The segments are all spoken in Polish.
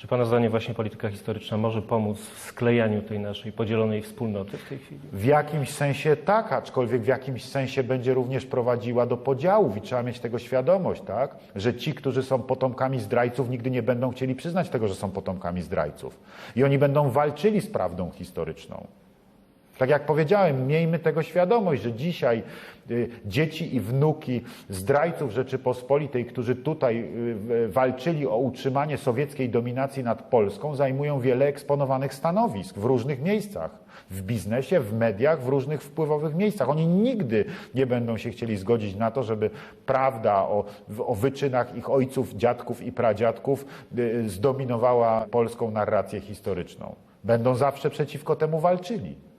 Czy Pana zdaniem właśnie polityka historyczna może pomóc w sklejaniu tej naszej podzielonej wspólnoty w tej chwili? W jakimś sensie tak, aczkolwiek w jakimś sensie będzie również prowadziła do podziałów i trzeba mieć tego świadomość, tak? Że ci, którzy są potomkami zdrajców, nigdy nie będą chcieli przyznać tego, że są potomkami zdrajców. I oni będą walczyli z prawdą historyczną. Tak jak powiedziałem, miejmy tego świadomość, że dzisiaj y, dzieci i wnuki zdrajców Rzeczypospolitej, którzy tutaj y, walczyli o utrzymanie sowieckiej dominacji nad Polską, zajmują wiele eksponowanych stanowisk w różnych miejscach. W biznesie, w mediach, w różnych wpływowych miejscach. Oni nigdy nie będą się chcieli zgodzić na to, żeby prawda o, o wyczynach ich ojców, dziadków i pradziadków y, zdominowała polską narrację historyczną. Będą zawsze przeciwko temu walczyli.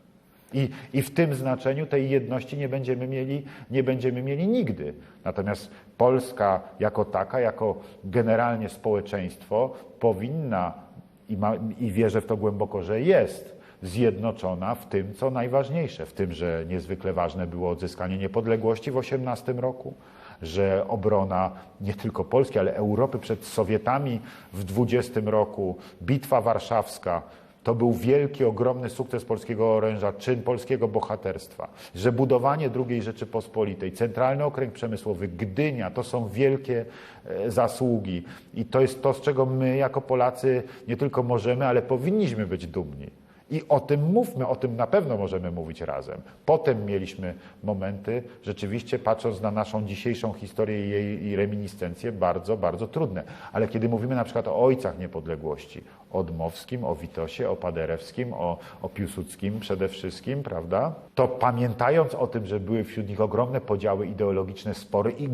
I, I w tym znaczeniu tej jedności nie będziemy, mieli, nie będziemy mieli nigdy. Natomiast Polska jako taka, jako generalnie społeczeństwo powinna, i, ma, i wierzę w to głęboko, że jest, zjednoczona w tym, co najważniejsze, w tym, że niezwykle ważne było odzyskanie niepodległości w 18 roku, że obrona nie tylko Polski, ale Europy przed Sowietami w 20 roku, bitwa warszawska, to był wielki, ogromny sukces polskiego oręża, czyn polskiego bohaterstwa, że budowanie II Rzeczypospolitej, Centralny Okręg Przemysłowy, Gdynia, to są wielkie e, zasługi i to jest to, z czego my jako Polacy nie tylko możemy, ale powinniśmy być dumni. I o tym mówmy, o tym na pewno możemy mówić razem. Potem mieliśmy momenty, rzeczywiście patrząc na naszą dzisiejszą historię i jej i bardzo, bardzo trudne. Ale kiedy mówimy na przykład o ojcach niepodległości, o Dmowskim, o Witosie, o Paderewskim, o, o Piłsudskim przede wszystkim, prawda? To pamiętając o tym, że były wśród nich ogromne podziały ideologiczne, spory i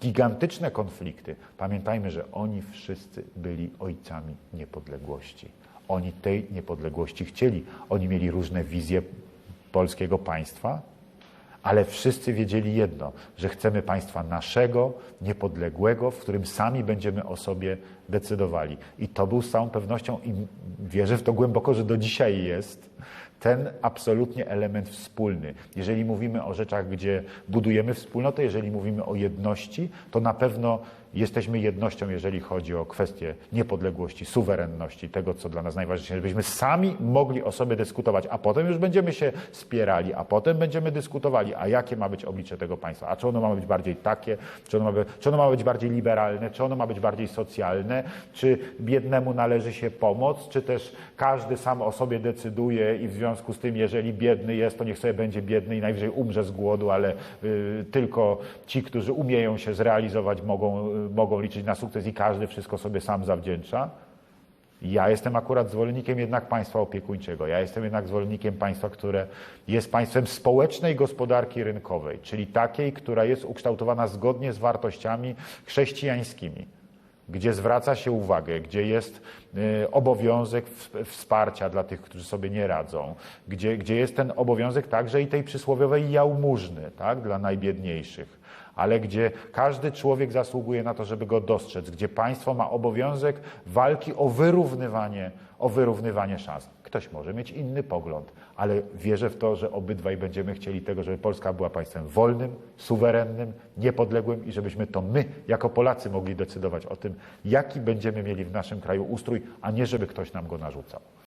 gigantyczne konflikty, pamiętajmy, że oni wszyscy byli ojcami niepodległości. Oni tej niepodległości chcieli. Oni mieli różne wizje polskiego państwa, ale wszyscy wiedzieli jedno, że chcemy państwa naszego, niepodległego, w którym sami będziemy o sobie decydowali. I to był z całą pewnością, i wierzę w to głęboko, że do dzisiaj jest, ten absolutnie element wspólny. Jeżeli mówimy o rzeczach, gdzie budujemy wspólnotę, jeżeli mówimy o jedności, to na pewno jesteśmy jednością, jeżeli chodzi o kwestie niepodległości, suwerenności, tego, co dla nas najważniejsze, żebyśmy sami mogli o sobie dyskutować, a potem już będziemy się spierali, a potem będziemy dyskutowali, a jakie ma być oblicze tego państwa, a czy ono ma być bardziej takie, czy ono ma być, czy ono ma być bardziej liberalne, czy ono ma być bardziej socjalne, czy biednemu należy się pomoc, czy też każdy sam o sobie decyduje i w związku z tym, jeżeli biedny jest, to niech sobie będzie biedny i najwyżej umrze z głodu, ale y, tylko ci, którzy umieją się zrealizować, mogą, mogą liczyć na sukces i każdy wszystko sobie sam zawdzięcza. Ja jestem akurat zwolennikiem jednak państwa opiekuńczego. Ja jestem jednak zwolennikiem państwa, które jest państwem społecznej gospodarki rynkowej, czyli takiej, która jest ukształtowana zgodnie z wartościami chrześcijańskimi, gdzie zwraca się uwagę, gdzie jest y, obowiązek wsparcia dla tych, którzy sobie nie radzą, gdzie, gdzie jest ten obowiązek także i tej przysłowiowej jałmużny tak, dla najbiedniejszych ale gdzie każdy człowiek zasługuje na to, żeby go dostrzec, gdzie państwo ma obowiązek walki o wyrównywanie, o wyrównywanie szans. Ktoś może mieć inny pogląd, ale wierzę w to, że obydwaj będziemy chcieli tego, żeby Polska była państwem wolnym, suwerennym, niepodległym i żebyśmy to my, jako Polacy, mogli decydować o tym, jaki będziemy mieli w naszym kraju ustrój, a nie żeby ktoś nam go narzucał.